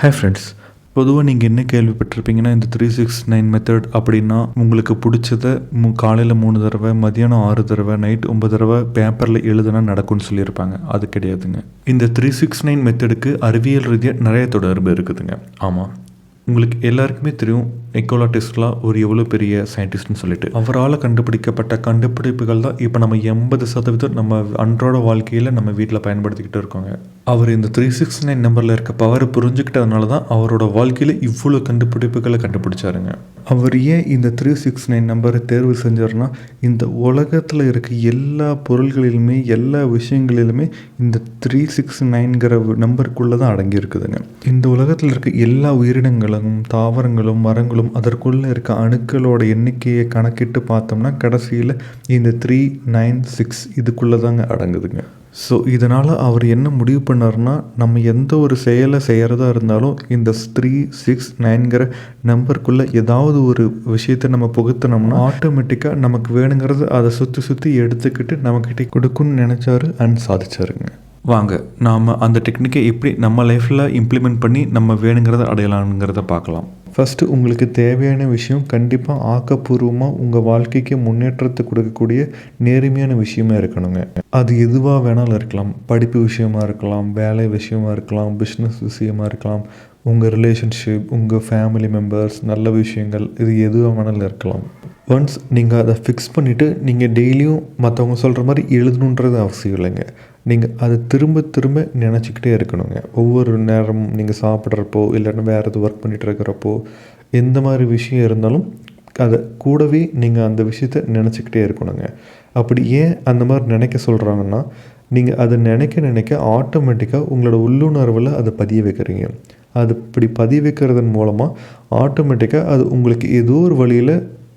Hi friends பொதுவாக நீங்கள் என்ன கேள்விப்பட்டிருப்பீங்கன்னா இந்த த்ரீ சிக்ஸ் நைன் மெத்தட் அப்படின்னா உங்களுக்கு பிடிச்சத மு காலையில் மூணு தடவை மதியானம் ஆறு தடவை நைட் ஒம்பது தடவை பேப்பரில் எழுதுனா நடக்கும்னு சொல்லியிருப்பாங்க. அது கிடையாதுங்க. இந்த த்ரீ சிக்ஸ் நைன் மெத்தடுக்கு அறிவியல் ரீதியாக நிறைய தொடர்பு இருக்குதுங்க. ஆமாம் உங்களுக்கு எல்லாருக்குமே தெரியும் நிக்கோலா டெஸ்லா ஒரு எவ்வளோ பெரிய சயின்டிஸ்ட்னு சொல்லிட்டு. அவரால் கண்டுபிடிக்கப்பட்ட கண்டுபிடிப்புகள் தான் இப்போ நம்ம எண்பது சதவீதம் நம்ம அன்றாட வாழ்க்கையில் நம்ம வீட்டில் பயன்படுத்திக்கிட்டு இருக்கோங்க. அவர் இந்த த்ரீ சிக்ஸ் நைன் நம்பரில் இருக்க பவரை புரிஞ்சுக்கிட்டதுனால தான் அவரோட வாழ்க்கையில் இவ்வளோ கண்டுபிடிப்புகளை கண்டுபிடிச்சாருங்க. அவர் ஏன் இந்த த்ரீ சிக்ஸ் நைன் நம்பரை தேர்வு செஞ்சார்னா இந்த உலகத்தில் இருக்க எல்லா பொருள்களிலுமே எல்லா விஷயங்களிலுமே இந்த த்ரீ சிக்ஸ் நைன்கிற நம்பருக்குள்ளே தான் அடங்கி இருக்குதுங்க இந்த உலகத்தில் இருக்க எல்லா உயிரினங்களும் தாவரங்களும் மரங்களும் அதற்குள்ளே இருக்க அணுக்களோட எண்ணிக்கையை கணக்கிட்டு பார்த்தோம்னா கடைசியில் இந்த த்ரீ நைன் சிக்ஸ் இதுக்குள்ளே தாங்க அடங்குதுங்க. ஸோ இதனால் அவர் என்ன முடிவு பண்ணார்னா நம்ம எந்த ஒரு செயலை செய்கிறதா இருந்தாலும் இந்த த்ரீ சிக்ஸ் நைன்கிற நம்பருக்குள்ளே ஏதாவது ஒரு விஷயத்தை நம்ம புகுத்தினோம்னா ஆட்டோமேட்டிக்காக நமக்கு வேணுங்கிறது அதை சுற்றி சுற்றி எடுத்துக்கிட்டு நம்மக்கிட்ட கொடுக்குன்னு நினச்சாரு அண்ட் சாதிச்சாருங்க. வாங்க நாம் அந்த டெக்னிக்கை எப்படி நம்ம லைஃப்பில் இம்ப்ளிமெண்ட் பண்ணி நம்ம வேணுங்கிறத அடையலாம்ங்கிறத பார்க்கலாம். ஃபஸ்ட்டு உங்களுக்கு தேவையான விஷயம் கண்டிப்பாக ஆக்கப்பூர்வமாக உங்கள் வாழ்க்கைக்கு முன்னேற்றத்தை கொடுக்கக்கூடிய நேர்மையான விஷயமா இருக்கணுங்க. அது எதுவாக வேணாலும் இருக்கலாம். படிப்பு விஷயமா இருக்கலாம் வேலை விஷயமா இருக்கலாம் பிஸ்னஸ் விஷயமா இருக்கலாம் உங்கள் ரிலேஷன்ஷிப் உங்கள் ஃபேமிலி மெம்பர்ஸ் நல்ல விஷயங்கள் இது எதுவாக வேணாலும் இருக்கலாம். ஒன்ஸ் நீங்கள் அதை ஃபிக்ஸ் பண்ணிவிட்டு நீங்கள் டெய்லியும் மற்றவங்க சொல்கிற மாதிரி எழுதணுன்றது அவசியம் இல்லைங்க. நீங்கள் அதை திரும்ப திரும்ப நினச்சிக்கிட்டே இருக்கணுங்க. ஒவ்வொரு நேரம் நீங்கள் சாப்பிட்றப்போ இல்லைன்னா வேறு எதுவும் ஒர்க் பண்ணிகிட்டு இருக்கிறப்போ எந்த மாதிரி விஷயம் இருந்தாலும் அதை கூடவே நீங்கள் அந்த விஷயத்த நினச்சிக்கிட்டே இருக்கணுங்க. அப்படி ஏன் அந்த மாதிரி நினைக்க சொல்கிறாங்கன்னா நீங்கள் அதை நினைக்க நினைக்க ஆட்டோமேட்டிக்காக உங்களோட உள்ளுணர்வில் அதை பதிய வைக்கிறீங்க. அது இப்படி பதிய வைக்கிறதன் மூலமாக ஆட்டோமேட்டிக்காக அது உங்களுக்கு ஏதோ ஒரு வழியில்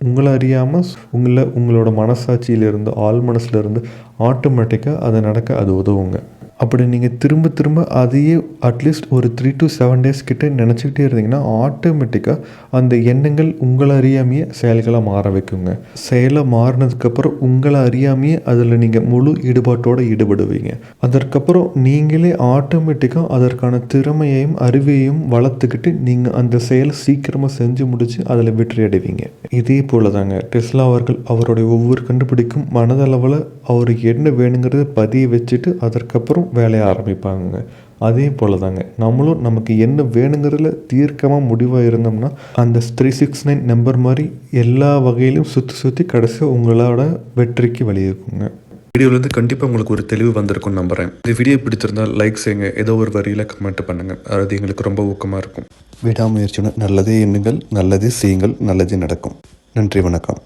உங்களை அறியாமல் உங்களை உங்களோட மனசாட்சியிலிருந்து ஆள் மனசுலேருந்து ஆட்டோமேட்டிக்காக அது நடக்க அது உதவுங்க. அப்படி நீங்கள் திரும்ப திரும்ப அதையே அட்லீஸ்ட் ஒரு த்ரீ டு செவன் டேஸ் கிட்டே நினச்சிக்கிட்டே இருந்தீங்கன்னா ஆட்டோமேட்டிக்காக அந்த எண்ணங்கள் உங்களை அறியாமையே செயல்களாக மாற வைக்குங்க. செயலை மாறினதுக்கப்புறம் உங்களை அறியாமையே அதில் நீங்கள் முழு ஈடுபாட்டோடு ஈடுபடுவீங்க. அதற்கப்புறம் நீங்களே ஆட்டோமேட்டிக்காக அதற்கான திறமையையும் அறிவையும் வளர்த்துக்கிட்டு நீங்கள் அந்த செயலை சீக்கிரமாக செஞ்சு முடித்து அதில் வெற்றி அடைவீங்க இதே போல் தாங்க டெஸ்லா அவர்கள் அவருடைய ஒவ்வொரு கண்டுபிடிக்கும் மனதளவில் அவருக்கு என்ன வேணுங்கிறத பதிய வச்சுட்டு அதற்கப்புறம் வேலையை ஆரம்பிப்பாங்க அதே போல் தாங்க நம்மளும் நமக்கு என்ன வேணுங்கிறதுல தீர்க்கமாக முடிவாக இருந்தோம்னா அந்த த்ரீ சிக்ஸ் நைன் நம்பர் மாதிரி எல்லா வகையிலும் சுற்றி சுற்றி கடைசியாக உங்களோட வெற்றிக்கு வழியிருக்குங்க வீடியோலேருந்து கண்டிப்பாக உங்களுக்கு ஒரு தெளிவு வந்திருக்கும்னு நம்புகிறேன் இந்த வீடியோ பிடிச்சிருந்தால் லைக் செய்யுங்க. ஏதோ ஒரு வரியில் கமெண்ட் பண்ணுங்கள் அது எங்களுக்கு ரொம்ப ஊக்கமாக இருக்கும். விடாமுயற்சியுடன் நல்லதே எண்ணுங்கள் நல்லதே செய்யுங்கள் நல்லதே நடக்கும். நன்றி வணக்கம்.